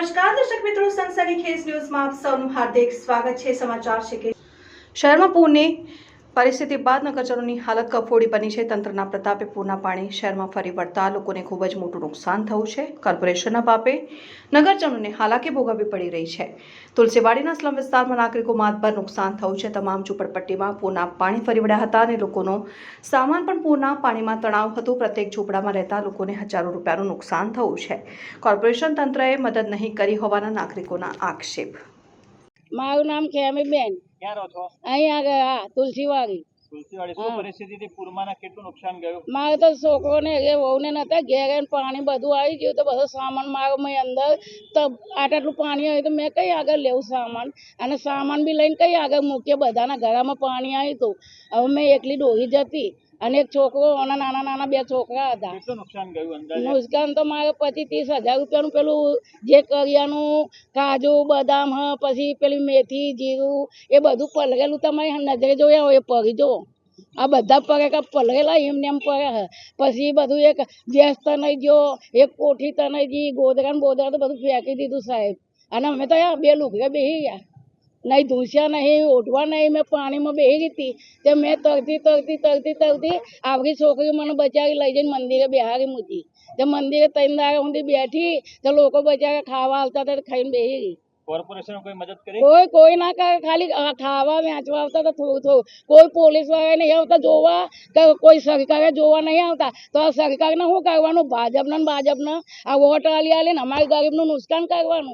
નમસ્કાર, દર્શક મિત્રો, સનસની ખેસ ન્યૂઝમાં આપ સૌનું હાર્દિક સ્વાગત છે. સમાચાર છે કે શહેરમાં પૂરની પરિસ્થિતિ બાદ નગરજનોની હાલત કફોડી બની છે. તંત્રના પ્રતાપે પૂરના પાણી શહેરમાં ફરી વળતા લોકોને ખૂબ જ મોટું નુકસાન થયું છે. કોર્પોરેશનના પાપે નગરજનોને હાલાકી ભોગવવી પડી રહી છે. તુલસીવાડીના સ્લમ વિસ્તારમાં નાગરિકો માતભર નુકસાન થયું છે. તમામ ઝૂંપડપટ્ટીમાં પૂરના પાણી ફરી વળ્યા હતા અને લોકોનો સામાન પણ પૂરના પાણીમાં તણાવ હતું. પ્રત્યેક ઝૂંપડામાં રહેતા લોકોને હજારો રૂપિયાનું નુકસાન થયું છે. કોર્પોરેશન તંત્રએ મદદ નહીં કરી હોવાના નાગરિકોના આક્ષેપ. મારું નામ ખેમીબેન. ક્યાં રહો છો? અહીં આગળ તુલસીવાડી. તુલસીવાડી. શું હા. પરિસ્થિતિ પૂરમાં કેટલું નુકસાન ગયું? મારે તો છોકરોને એ વહુને નતા ઘેર પાણી બધું આવી ગયું તો બધો સામાન મારો મેં અંદર તો આટલું પાણી આવ્યું તો મેં કઈ આગળ લેવું સામાન? અને સામાન બી લઈને કઈ આગળ મૂકીએ? બધાના ઘરમાં પાણી આવ્યું હતું. હવે મેં એકલી ડોહી જતી. અને એક છોકરો અને નાના નાના બે છોકરા હતા. નુકસાન તો મારે પચીસ ત્રીસ હજાર રૂપિયાનું પેલું જે કરિયાનું કાજુ બદામ હ પછી પેલી મેથી જીરું એ બધું પલરેલું તમારી નજરે જોયા હોય એ પડી જો. આ બધા પગે કે પલરેલા એમને એમ પડે હે. પછી બધું એક ગેસ તનાઈ ગયો એક કોઠી તનાઈ ગઈ ગોદરા ને બોદરા તો બધું ફેંકી દીધું સાહેબ. અને અમે તો યાર બે લુગડા બેસી ગયા નહીં ધૂસ્યા નહીં ઓઢવા નહીં મેં પાણીમાં બેસી હતી. તે મેં તરતી તરતી તરતી તરતી આવડી છોકરી મને બચાવી લઈ જઈને મંદિરે બેહારી મૂકી. તે મંદિરે ત્રણ દાડા સુધી બેઠી તો લોકો બચારા ખાવા આવતા હતા ખાઈને બેસી ગઈ. કોઈ કોઈ ના કરે ખાલી ખાવા વેચવા આવતા તો થોડું થોડું. કોઈ પોલીસવાળા નહીં આવતા જોવા કે કોઈ સરકારે જોવા નહીં આવતા. તો આ સરકારને શું કરવાનું? ભાજપને ને ભાજપને આ વોટ આલી આલીને અમારી ગરીબનું નુકસાન કરવાનું.